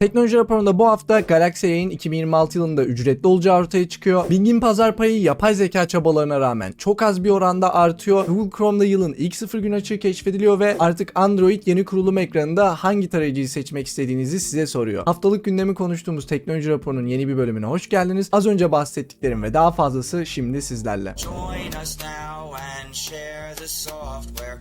Teknoloji raporunda bu hafta Galaxy Yayın 2026 yılında ücretli olacağı ortaya çıkıyor. Bing'in pazar payı yapay zeka çabalarına rağmen çok az bir oranda artıyor. Google Chrome'da yılın ilk sıfır gün açığı keşfediliyor ve artık Android yeni kurulum ekranında hangi tarayıcıyı seçmek istediğinizi size soruyor. Haftalık gündemi konuştuğumuz teknoloji raporunun yeni bir bölümüne hoş geldiniz. Az önce bahsettiklerim ve daha fazlası şimdi sizlerle. Join us now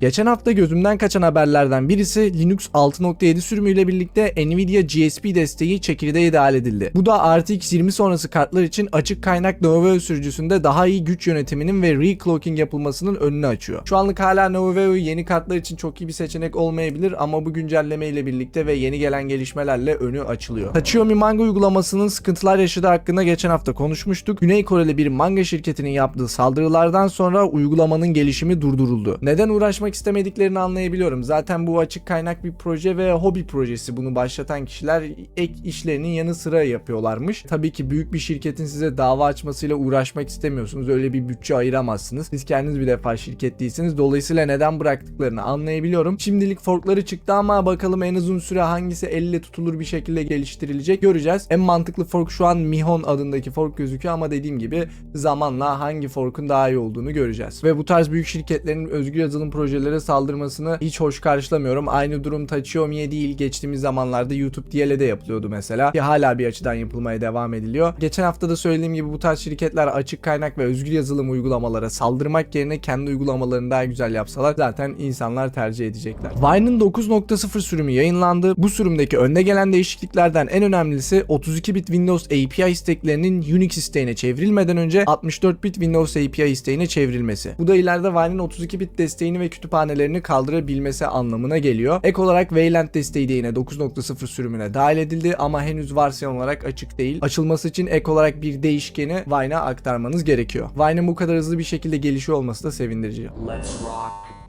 Geçen hafta gözümden kaçan haberlerden birisi Linux 6.7 sürümüyle birlikte Nvidia GSP desteği çekirdeğe dahil edildi. Bu da RTX 20 sonrası kartlar için açık kaynak Noveo sürücüsünde daha iyi güç yönetiminin ve reclocking yapılmasının önünü açıyor. Şu anlık hala Noveo yeni kartlar için çok iyi bir seçenek olmayabilir ama bu güncelleme ile birlikte ve yeni gelen gelişmelerle önü açılıyor. Xiaomi Manga uygulamasının sıkıntılar yaşadığı hakkında geçen hafta konuşmuştuk. Güney Koreli bir manga şirketinin yaptığı saldırılardan sonra uygulamanın gelişimi durduruldu. Neden uğraşmak istemediklerini anlayabiliyorum. Zaten bu açık kaynak bir proje ve hobi projesi. Bunu başlatan kişiler ek işlerinin yanı sıra yapıyorlarmış. Tabii ki büyük bir şirketin size dava açmasıyla uğraşmak istemiyorsunuz. Öyle bir bütçe ayıramazsınız. Siz kendiniz bir defa şirket değilsiniz. Dolayısıyla neden bıraktıklarını anlayabiliyorum. Şimdilik forkları çıktı ama bakalım en uzun süre hangisi elle tutulur bir şekilde geliştirilecek göreceğiz. En mantıklı fork şu an Mihon adındaki fork gözüküyor ama dediğim gibi zamanla hangi forkun daha iyi olduğunu göreceğiz. Ve bu tarz büyük şirketlerin özgür yazılım projelere saldırmasını hiç hoş karşılamıyorum. Aynı durum Tachiyomi'ye değil geçtiğimiz zamanlarda YouTube DL'de yapılıyordu mesela. Ki hala bir açıdan yapılmaya devam ediliyor. Geçen hafta da söylediğim gibi bu tarz şirketler açık kaynak ve özgür yazılım uygulamalara saldırmak yerine kendi uygulamalarını daha güzel yapsalar zaten insanlar tercih edecekler. Vine'ın 9.0 sürümü yayınlandı. Bu sürümdeki önde gelen değişikliklerden en önemlisi 32 bit Windows API isteklerinin Unix isteğine çevrilmeden önce 64 bit Windows API isteğine çevrilmesi. Bu da ileride Vine'ın 32 bit desteğini ve kütüphanelerini kaldırabilmesi anlamına geliyor. Ek olarak Wayland desteği de yine 9.0 sürümüne dahil edildi ama henüz varsyon olarak açık değil. Açılması için ek olarak bir değişkeni Vine'a aktarmanız gerekiyor. Vine'ın bu kadar hızlı bir şekilde gelişiyor olması da sevindirici.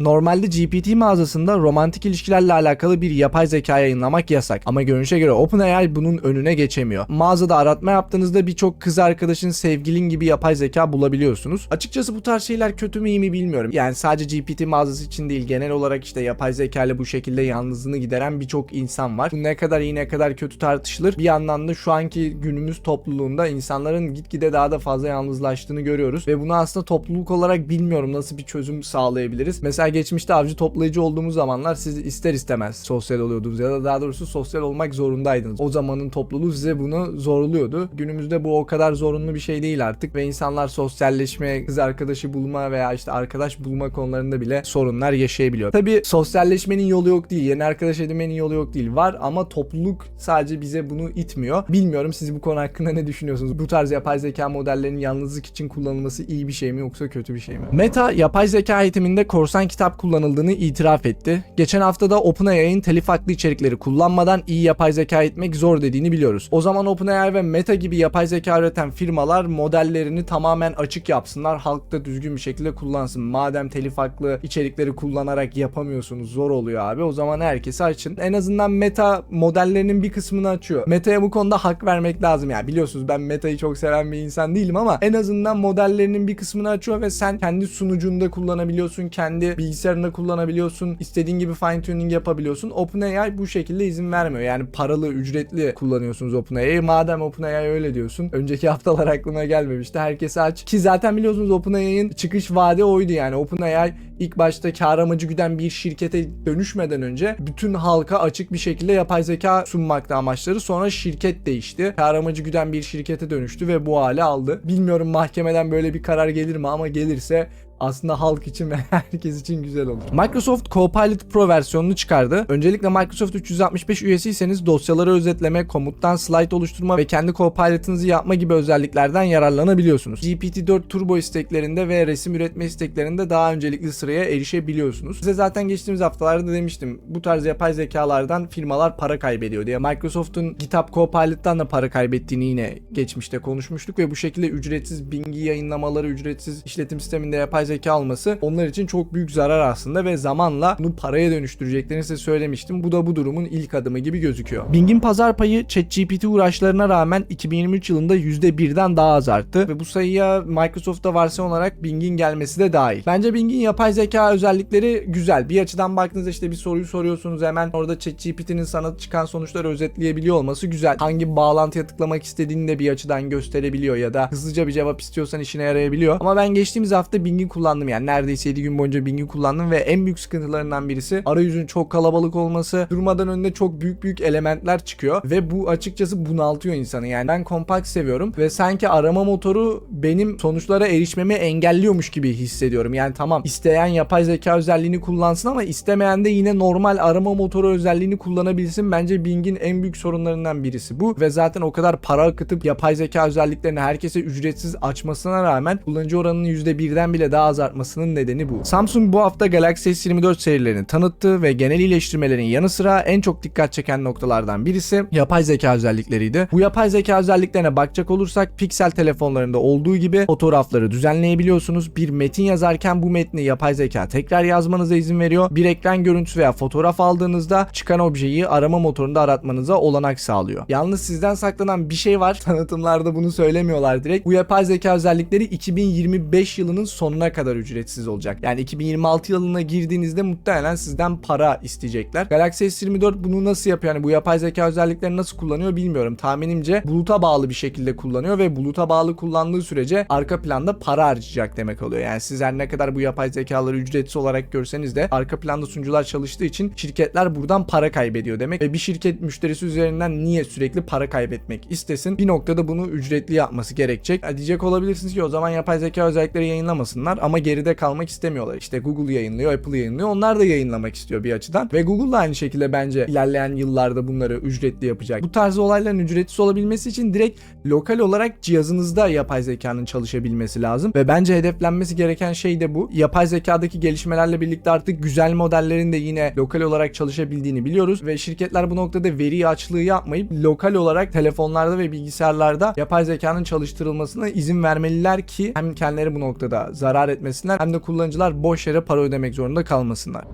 Normalde GPT mağazasında romantik ilişkilerle alakalı bir yapay zeka yayınlamak yasak. Ama görünüşe göre OpenAI bunun önüne geçemiyor. Mağazada aratma yaptığınızda birçok kız arkadaşın sevgilin gibi yapay zeka bulabiliyorsunuz. Açıkçası bu tarz şeyler kötü mü iyi mi bilmiyorum. Yani sadece GPT mağazası için değil genel olarak işte yapay zeka ile bu şekilde yalnızlığını gideren birçok insan var. Bu ne kadar iyi ne kadar kötü tartışılır. Bir yandan da şu anki günümüz topluluğunda insanların gitgide daha da fazla yalnızlaştığını görüyoruz. Ve bunu aslında topluluk olarak bilmiyorum nasıl bir çözüm sağlayabiliriz. Mesela geçmişte avcı toplayıcı olduğumuz zamanlar siz ister istemez sosyal oluyordunuz ya da daha doğrusu sosyal olmak zorundaydınız. O zamanın topluluğu size bunu zorluyordu. Günümüzde bu o kadar zorunlu bir şey değil artık ve insanlar sosyalleşme, kız arkadaşı bulma veya işte arkadaş bulma konularında bile sorunlar yaşayabiliyor. Tabi sosyalleşmenin yolu yok değil, yeni arkadaş edinmenin yolu yok değil. Var ama topluluk sadece bize bunu itmiyor. Bilmiyorum siz bu konu hakkında ne düşünüyorsunuz? Bu tarz yapay zeka modellerinin yalnızlık için kullanılması iyi bir şey mi yoksa kötü bir şey mi? Meta yapay zeka eğitiminde korsan kitap kullanıldığını itiraf etti. Geçen hafta da OpenAI'nin telif haklı içerikleri kullanmadan iyi yapay zeka etmek zor dediğini biliyoruz. O zaman OpenAI ve Meta gibi yapay zeka üreten firmalar modellerini tamamen açık yapsınlar. Halk da düzgün bir şekilde kullansın. Madem telif haklı içerikleri kullanarak yapamıyorsunuz zor oluyor abi. O zaman herkese açın. En azından Meta modellerinin bir kısmını açıyor. Meta'ya bu konuda hak vermek lazım. Yani biliyorsunuz ben Meta'yı çok seven bir insan değilim ama en azından modellerinin bir kısmını açıyor ve sen kendi sunucunda kullanabiliyorsun. Kendi bilgisayarında kullanabiliyorsun. istediğin gibi fine tuning yapabiliyorsun. OpenAI bu şekilde izin vermiyor. Yani paralı, ücretli kullanıyorsunuz OpenAI'yi. Madem OpenAI öyle diyorsun. Önceki haftalar aklıma gelmemişti. Herkese aç. Ki zaten biliyorsunuz OpenAI'nin çıkış vaadi oydu yani. OpenAI ilk başta kar amacı güden bir şirkete dönüşmeden önce bütün halka açık bir şekilde yapay zeka sunmakta amaçları. Sonra şirket değişti. Kar amacı güden bir şirkete dönüştü ve bu hale aldı. Bilmiyorum mahkemeden böyle bir karar gelir mi ama gelirse aslında halk için ve herkes için güzel olur. Microsoft Copilot Pro versiyonunu çıkardı. Öncelikle Microsoft 365 üyesiyseniz dosyaları özetleme, komuttan slide oluşturma ve kendi Copilot'ınızı yapma gibi özelliklerden yararlanabiliyorsunuz. GPT-4 Turbo isteklerinde ve resim üretme isteklerinde daha öncelikli sıraya erişebiliyorsunuz. Size zaten geçtiğimiz haftalarda demiştim. Bu tarz yapay zekalardan firmalar para kaybediyor diye. Microsoft'un GitHub Copilot'tan da para kaybettiğini yine geçmişte konuşmuştuk ve bu şekilde ücretsiz Bing'i yayınlamaları, ücretsiz işletim sisteminde yapay zeka alması onlar için çok büyük zarar aslında ve zamanla bunu paraya dönüştüreceklerini size söylemiştim. Bu da bu durumun ilk adımı gibi gözüküyor. Bing'in pazar payı ChatGPT uğraşlarına rağmen 2023 yılında %1'den daha az arttı ve bu sayıya Microsoft'ta varsyon olarak Bing'in gelmesi de dahil. Bence Bing'in yapay zeka özellikleri güzel. Bir açıdan baktığınızda işte bir soruyu soruyorsunuz hemen orada ChatGPT'nin sana çıkan sonuçları özetleyebiliyor olması güzel. Hangi bağlantıya tıklamak istediğini de bir açıdan gösterebiliyor ya da hızlıca bir cevap istiyorsan işine yarayabiliyor. Ama ben geçtiğimiz hafta Bing'i kullandım yani neredeyse 7 gün boyunca Bing'i kullandım ve en büyük sıkıntılarından birisi arayüzün çok kalabalık olması, durmadan önünde çok büyük büyük elementler çıkıyor ve bu açıkçası bunaltıyor insanı. Yani ben kompakt seviyorum ve sanki arama motoru benim sonuçlara erişmemi engelliyormuş gibi hissediyorum. Yani tamam isteyen yapay zeka özelliğini kullansın ama istemeyen de yine normal arama motoru özelliğini kullanabilsin. Bence Bing'in en büyük sorunlarından birisi bu ve zaten o kadar para akıtıp yapay zeka özelliklerini herkese ücretsiz açmasına rağmen kullanıcı oranının %1'den bile daha az artmasının nedeni bu. Samsung bu hafta Galaxy S24 serilerini tanıttı ve genel iyileştirmelerin yanı sıra en çok dikkat çeken noktalardan birisi yapay zeka özellikleriydi. Bu yapay zeka özelliklerine bakacak olursak Pixel telefonlarında olduğu gibi fotoğrafları düzenleyebiliyorsunuz. Bir metin yazarken bu metni yapay zeka tekrar yazmanıza izin veriyor. Bir ekran görüntüsü veya fotoğraf aldığınızda çıkan objeyi arama motorunda aratmanıza olanak sağlıyor. Yalnız sizden saklanan bir şey var. Tanıtımlarda bunu söylemiyorlar direkt. Bu yapay zeka özellikleri 2025 yılının sonuna kadar ücretsiz olacak. Yani 2026 yılına girdiğinizde muhtemelen sizden para isteyecekler. Galaxy S24 bunu nasıl yapıyor? Yani bu yapay zeka özelliklerini nasıl kullanıyor bilmiyorum. Tahminimce buluta bağlı bir şekilde kullanıyor ve buluta bağlı kullandığı sürece arka planda para harcayacak demek oluyor. Yani siz her ne kadar bu yapay zekaları ücretsiz olarak görseniz de arka planda sunucular çalıştığı için şirketler buradan para kaybediyor demek. Ve bir şirket müşterisi üzerinden niye sürekli para kaybetmek istesin? Bir noktada bunu ücretli yapması gerekecek. Diyecek olabilirsiniz ki o zaman yapay zeka özellikleri yayınlamasınlar ama geride kalmak istemiyorlar. İşte Google yayınlıyor, Apple yayınlıyor. Onlar da yayınlamak istiyor bir açıdan. Ve Google da aynı şekilde bence ilerleyen yıllarda bunları ücretli yapacak. Bu tarz olayların ücretsiz olabilmesi için direkt lokal olarak cihazınızda yapay zekanın çalışabilmesi lazım. Ve bence hedeflenmesi gereken şey de bu. Yapay zekadaki gelişmelerle birlikte artık güzel modellerin de yine lokal olarak çalışabildiğini biliyoruz. Ve şirketler bu noktada veri açlığı yapmayıp lokal olarak telefonlarda ve bilgisayarlarda yapay zekanın çalıştırılmasına izin vermeliler ki hem kendileri bu noktada zarar etmesinler hem de kullanıcılar boş yere para ödemek zorunda kalmasınlar.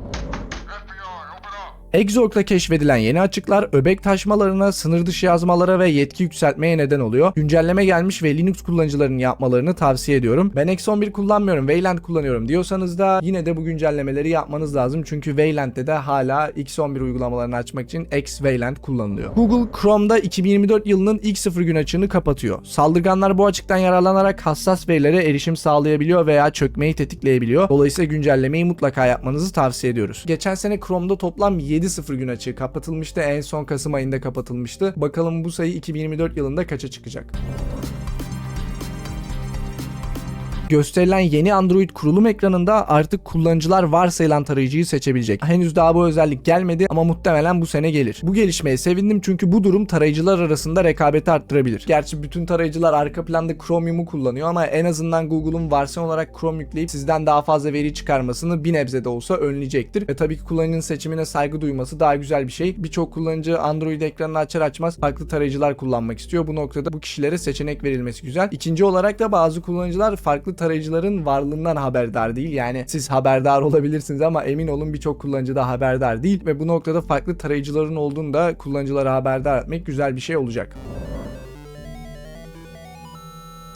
Exorg'da keşfedilen yeni açıklar öbek taşmalarına, sınır dışı yazmalara ve yetki yükseltmeye neden oluyor. Güncelleme gelmiş ve Linux kullanıcılarının yapmalarını tavsiye ediyorum. Ben X11 kullanmıyorum, Wayland kullanıyorum diyorsanız da yine de bu güncellemeleri yapmanız lazım. Çünkü Wayland'de de hala X11 uygulamalarını açmak için X Wayland kullanılıyor. Google Chrome'da 2024 yılının ilk sıfır gün açığını kapatıyor. Saldırganlar bu açıktan yararlanarak hassas verilere erişim sağlayabiliyor veya çökmeyi tetikleyebiliyor. Dolayısıyla güncellemeyi mutlaka yapmanızı tavsiye ediyoruz. Geçen sene Chrome'da toplam 7 sıfır gün açığı kapatılmıştı. En son Kasım ayında kapatılmıştı. Bakalım bu sayı 2024 yılında kaça çıkacak? Gösterilen yeni Android kurulum ekranında artık kullanıcılar varsayılan tarayıcıyı seçebilecek. Henüz daha bu özellik gelmedi ama muhtemelen bu sene gelir. Bu gelişmeye sevindim çünkü bu durum tarayıcılar arasında rekabeti arttırabilir. Gerçi bütün tarayıcılar arka planda Chromium'u kullanıyor ama en azından Google'un versiyon olarak Chrome yükleyip sizden daha fazla veri çıkarmasını bir nebze de olsa önleyecektir. Ve tabii ki kullanıcının seçimine saygı duyması daha güzel bir şey. Birçok kullanıcı Android ekranını açar açmaz farklı tarayıcılar kullanmak istiyor. Bu noktada bu kişilere seçenek verilmesi güzel. İkinci olarak da bazı kullanıcılar farklı tarayıcıların varlığından haberdar değil. Yani siz haberdar olabilirsiniz ama emin olun birçok kullanıcı da haberdar değil ve bu noktada farklı tarayıcıların olduğunu da kullanıcılara haberdar etmek güzel bir şey olacak.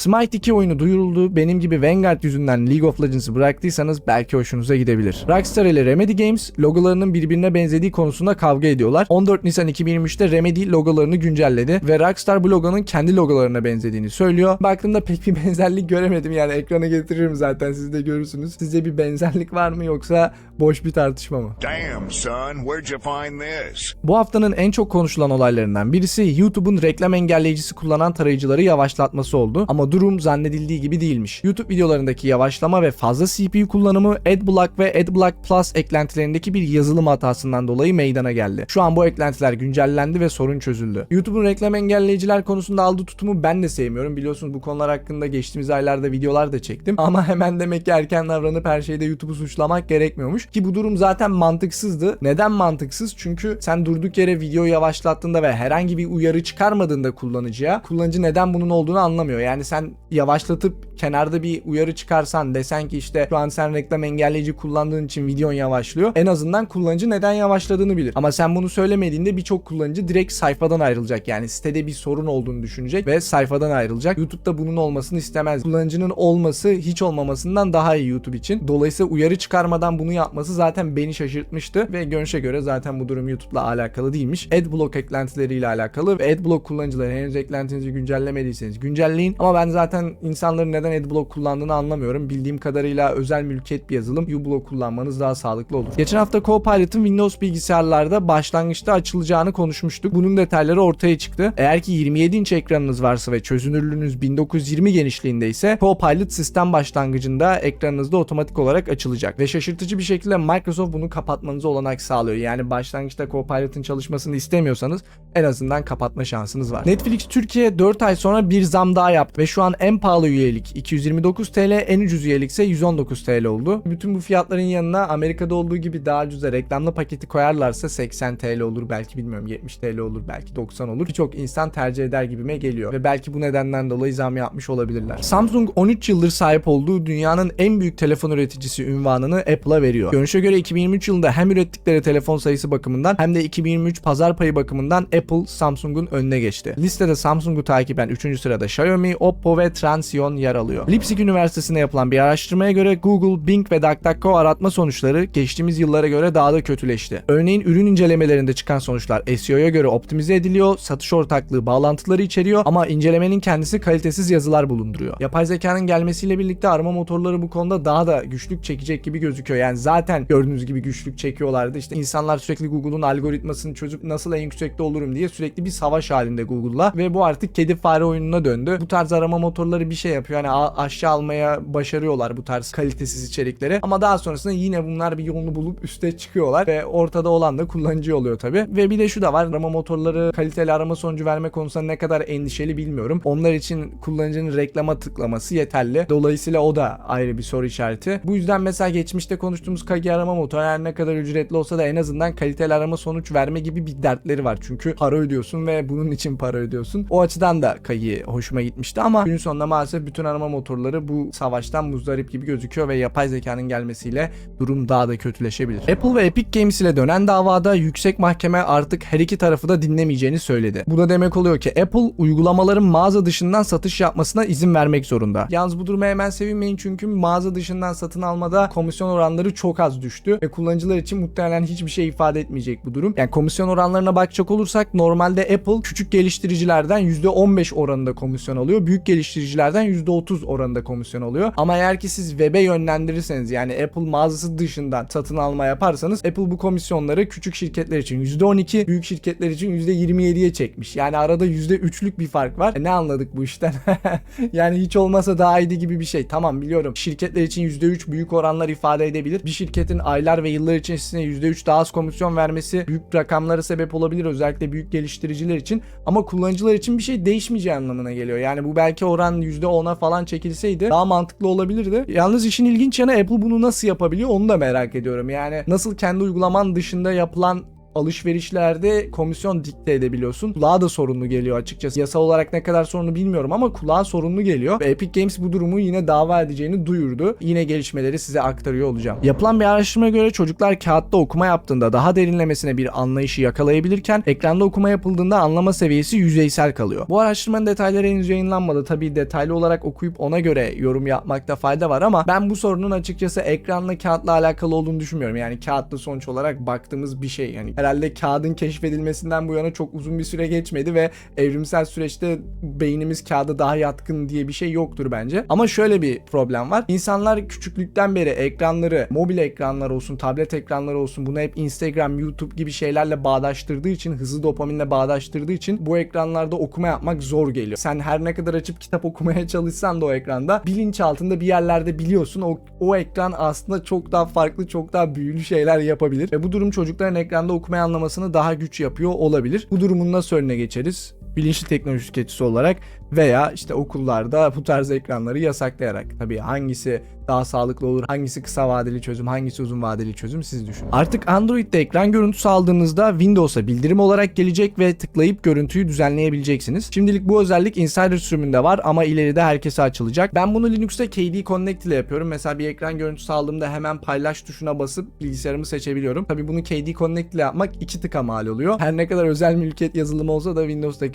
Smite 2 oyunu duyuruldu. Benim gibi Vanguard yüzünden League of Legends'ı bıraktıysanız belki hoşunuza gidebilir. Rockstar ile Remedy Games logolarının birbirine benzediği konusunda kavga ediyorlar. 14 Nisan 2023'te Remedy logolarını güncelledi ve Rockstar bu logonun kendi logolarına benzediğini söylüyor. Baktığımda pek bir benzerlik göremedim yani ekrana getiririm zaten siz de görürsünüz. Sizce bir benzerlik var mı yoksa boş bir tartışma mı? Damn, son, where'd you find this? Bu haftanın en çok konuşulan olaylarından birisi YouTube'un reklam engelleyicisi kullanan tarayıcıları yavaşlatması oldu. Ama durum zannedildiği gibi değilmiş. YouTube videolarındaki yavaşlama ve fazla CPU kullanımı AdBlock ve AdBlock Plus eklentilerindeki bir yazılım hatasından dolayı meydana geldi. Şu an bu eklentiler güncellendi ve sorun çözüldü. YouTube'un reklam engelleyiciler konusunda aldığı tutumu ben de sevmiyorum. Biliyorsunuz bu konular hakkında geçtiğimiz aylarda videolar da çektim. Ama hemen demek ki erken davranıp her şeyde YouTube'u suçlamak gerekmiyormuş. Ki bu durum zaten mantıksızdı. Neden mantıksız? Çünkü sen durduk yere videoyu yavaşlattığında ve herhangi bir uyarı çıkarmadığında kullanıcıya kullanıcı neden bunun olduğunu anlamıyor. Yani sen sen yavaşlatıp kenarda bir uyarı çıkarsan desen ki işte şu an sen reklam engelleyici kullandığın için videon yavaşlıyor. En azından kullanıcı neden yavaşladığını bilir. Ama sen bunu söylemediğinde birçok kullanıcı direkt sayfadan ayrılacak. Yani sitede bir sorun olduğunu düşünecek ve sayfadan ayrılacak. YouTube'da bunun olmasını istemez. Kullanıcının olması hiç olmamasından daha iyi YouTube için. Dolayısıyla uyarı çıkarmadan bunu yapması zaten beni şaşırtmıştı ve görünüşe göre zaten bu durum YouTube'la alakalı değilmiş. Adblock eklentileriyle alakalı ve Adblock kullanıcıları henüz eklentinizi güncellemediyseniz güncelleyin. Ama ben zaten insanların neden Adblock kullandığını anlamıyorum. Bildiğim kadarıyla özel mülkiyet bir yazılım. uBlock kullanmanız daha sağlıklı olur. Geçen hafta Copilot'ın Windows bilgisayarlarda başlangıçta açılacağını konuşmuştuk. Bunun detayları ortaya çıktı. Eğer ki 27 inç ekranınız varsa ve çözünürlüğünüz 1920 genişliğinde ise Copilot sistem başlangıcında ekranınızda otomatik olarak açılacak. Ve şaşırtıcı bir şekilde Microsoft bunu kapatmanıza olanak sağlıyor. Yani başlangıçta Copilot'ın çalışmasını istemiyorsanız en azından kapatma şansınız var. Netflix Türkiye 4 ay sonra bir zam daha yaptı ve şu an en pahalı üyelik 229 TL, en ucuz üyelik ise 119 TL oldu. Bütün bu fiyatların yanına Amerika'da olduğu gibi daha ucuza reklamlı paketi koyarlarsa 80 TL olur belki bilmiyorum 70 TL olur belki 90 olur. Birçok insan tercih eder gibime geliyor ve belki bu nedenden dolayı zam yapmış olabilirler. Samsung 13 yıldır sahip olduğu dünyanın en büyük telefon üreticisi ünvanını Apple'a veriyor. Görünüşe göre 2023 yılında hem ürettikleri telefon sayısı bakımından hem de 2023 pazar payı bakımından Apple Samsung'un önüne geçti. Listede Samsung'u takiben 3. sırada Xiaomi, Oppo ve Transsion yer alıyor. Leipzig Üniversitesi'nde yapılan bir araştırmaya göre Google, Bing ve DuckDuckGo aratma sonuçları geçtiğimiz yıllara göre daha da kötüleşti. Örneğin ürün incelemelerinde çıkan sonuçlar SEO'ya göre optimize ediliyor, satış ortaklığı bağlantıları içeriyor ama incelemenin kendisi kalitesiz yazılar bulunduruyor. Yapay zekanın gelmesiyle birlikte arama motorları bu konuda daha da güçlük çekecek gibi gözüküyor. Yani zaten gördüğünüz gibi güçlük çekiyorlardı. İşte insanlar sürekli Google'un algoritmasını çözüp nasıl en yüksekte olurum diye sürekli bir savaş halinde Google'la ve bu artık kedi fare oyununa döndü. Bu tarz arama motorları bir şey yapıyor. Yani aşağı almaya başarıyorlar bu tarz kalitesiz içerikleri. Ama daha sonrasında yine bunlar bir yolunu bulup üste çıkıyorlar ve ortada olan da kullanıcı oluyor tabi. Ve bir de şu da var. Arama motorları kaliteli arama sonucu verme konusunda ne kadar endişeli bilmiyorum. Onlar için kullanıcının reklama tıklaması yeterli. Dolayısıyla o da ayrı bir soru işareti. Bu yüzden mesela geçmişte konuştuğumuz Kagi arama motoru her ne kadar ücretli olsa da en azından kaliteli arama sonuç verme gibi bir dertleri var. Çünkü para ödüyorsun ve bunun için para ödüyorsun. O açıdan da Kagi hoşuma gitmişti ama günün sonunda maalesef bütün arama motorları bu savaştan muzdarip gibi gözüküyor ve yapay zekanın gelmesiyle durum daha da kötüleşebilir. Apple ve Epic Games ile dönen davada yüksek mahkeme artık her iki tarafı da dinlemeyeceğini söyledi. Bu da demek oluyor ki Apple uygulamaların mağaza dışından satış yapmasına izin vermek zorunda. Yalnız bu duruma hemen sevinmeyin çünkü mağaza dışından satın almada komisyon oranları çok az düştü ve kullanıcılar için muhtemelen hiçbir şey ifade etmeyecek bu durum. Yani komisyon oranlarına bakacak olursak normalde Apple küçük geliştiricilerden %15 oranında komisyon alıyor. Büyük geliştiricilerden %30 oranında komisyon alıyor. Ama eğer ki siz web'e yönlendirirseniz yani Apple mağazası dışından satın alma yaparsanız Apple bu komisyonları küçük şirketler için %12, büyük şirketler için %27'ye çekmiş. Yani arada %3'lük bir fark var. E ne anladık bu işten? yani hiç olmasa daha iyiydi gibi bir şey. Tamam biliyorum. Şirketler için %3 büyük oranlar ifade edebilir. Bir şirketin aylar ve yıllar içerisinde %3 daha az komisyon vermesi büyük rakamlara sebep olabilir. Özellikle büyük geliştiriciler için. Ama kullanıcılar için bir şey değişmeyeceği anlamına geliyor. Yani bu belki oran %10'a falan çekilseydi daha mantıklı olabilirdi. Yalnız işin ilginç yanı Apple bunu nasıl yapabiliyor onu da merak ediyorum. Yani nasıl kendi uygulaman dışında yapılan alışverişlerde komisyon dikte edebiliyorsun. Kulağa da sorunlu geliyor açıkçası. Yasal olarak ne kadar sorunlu bilmiyorum ama kulağa sorunlu geliyor. Ve Epic Games bu durumu yine dava edeceğini duyurdu. Yine gelişmeleri size aktarıyor olacağım. Yapılan bir araştırmaya göre çocuklar kağıtta okuma yaptığında daha derinlemesine bir anlayışı yakalayabilirken ekranda okuma yapıldığında anlama seviyesi yüzeysel kalıyor. Bu araştırmanın detayları henüz yayınlanmadı. Tabii detaylı olarak okuyup ona göre yorum yapmakta fayda var ama ben bu sorunun açıkçası ekranla kağıtla alakalı olduğunu düşünmüyorum. Yani kağıtlı sonuç olarak baktığımız bir şey. Yani herhalde kağıdın keşfedilmesinden bu yana çok uzun bir süre geçmedi ve evrimsel süreçte beynimiz kağıda daha yatkın diye bir şey yoktur bence. Ama şöyle bir problem var. İnsanlar küçüklükten beri ekranları, mobil ekranlar olsun, tablet ekranları olsun bunu hep Instagram, YouTube gibi şeylerle bağdaştırdığı için, hızlı dopaminle bağdaştırdığı için bu ekranlarda okuma yapmak zor geliyor. Sen her ne kadar açıp kitap okumaya çalışsan da o ekranda bilinç altında bir yerlerde biliyorsun o, o ekran aslında çok daha farklı, çok daha büyülü şeyler yapabilir. Ve bu durum çocukların ekranda okumayı anlamasını daha güç yapıyor olabilir. Bu durumun nasıl önüne geçeriz? Bilinçli teknoloji tüketicisi olarak veya işte okullarda bu tarz ekranları yasaklayarak. Tabii hangisi daha sağlıklı olur, hangisi kısa vadeli çözüm, hangisi uzun vadeli çözüm siz düşünün. Artık Android'de ekran görüntüsü aldığınızda Windows'a bildirim olarak gelecek ve tıklayıp görüntüyü düzenleyebileceksiniz. Şimdilik bu özellik Insider sürümünde var ama ileride herkese açılacak. Ben bunu Linux'ta KD Connect ile yapıyorum. Mesela bir ekran görüntüsü aldığımda hemen paylaş tuşuna basıp bilgisayarımı seçebiliyorum. Tabii bunu KD Connect ile yapmak iki tıka mal oluyor. Her ne kadar özel mülkiyet yazılımı olsa da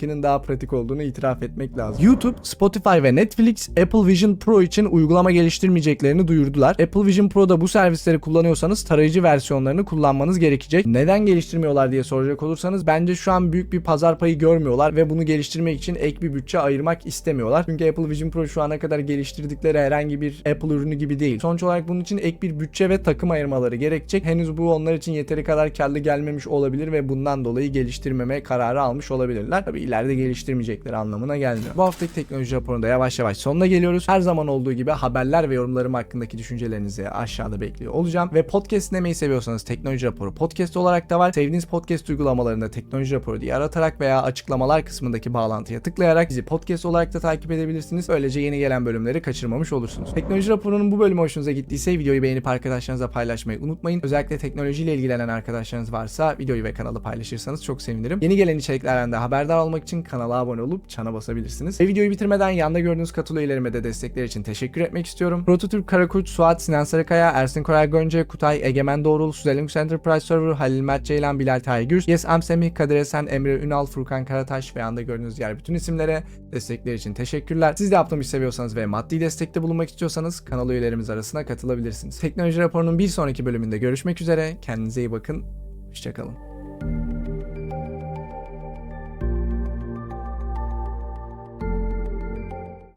Windows'takinin daha pratik olduğunu itiraf etmek lazım. YouTube, Spotify ve Netflix Apple Vision Pro için uygulama geliştirmeyeceklerini duyurdular. Apple Vision Pro'da bu servisleri kullanıyorsanız tarayıcı versiyonlarını kullanmanız gerekecek. Neden geliştirmiyorlar diye soracak olursanız bence şu an büyük bir pazar payı görmüyorlar ve bunu geliştirmek için ek bir bütçe ayırmak istemiyorlar. Çünkü Apple Vision Pro şu ana kadar geliştirdikleri herhangi bir Apple ürünü gibi değil. Sonuç olarak bunun için ek bir bütçe ve takım ayırmaları gerekecek. Henüz bu onlar için yeteri kadar karlı gelmemiş olabilir ve bundan dolayı geliştirmeme kararı almış olabilirler. Tabii ileride geliştirmeyecekleri anlamına gelmiyor. Bu haftaki teknoloji raporunda yavaş yavaş sonuna geliyoruz. Her zaman olduğu gibi haberler ve yorumlarım hakkındaki düşüncelerinizi aşağıda bekliyor olacağım. Ve podcast dinlemeyi seviyorsanız teknoloji raporu podcast olarak da var. Sevdiğiniz podcast uygulamalarında teknoloji raporu diye aratarak veya açıklamalar kısmındaki bağlantıya tıklayarak bizi podcast olarak da takip edebilirsiniz. Böylece yeni gelen bölümleri kaçırmamış olursunuz. Teknoloji raporunun bu bölümü hoşunuza gittiyse videoyu beğenip arkadaşlarınızla paylaşmayı unutmayın. Özellikle teknolojiyle ilgilenen arkadaşlarınız varsa videoyu ve kanalı paylaşırsanız çok sevinirim. Yeni gelen içeriklerden de haberdar olmak için kanala abone olup çana basabilirsiniz. Ve videoyu bitirmeden yanda gördüğünüz katıl üyelerime de destekler için teşekkür etmek istiyorum. Prototürk Karakuç, Suat, Sinan Sarıkaya, Ersin Koray Gönce, Kutay, Egemen Doğrul, Suzelink Enterprise Server, Halil Mert Ceylan, Bilal Taygür, Yes Am Semih, Kadir Esen, Emre Ünal, Furkan Karataş ve yanda gördüğünüz diğer bütün isimlere destekler için teşekkürler. Siz de yaptığım işi seviyorsanız ve maddi destekte bulunmak istiyorsanız kanal üyelerimiz arasına katılabilirsiniz. Teknoloji raporunun bir sonraki bölümünde görüşmek üzere. Kendinize iyi bakın. Hoşçakalın.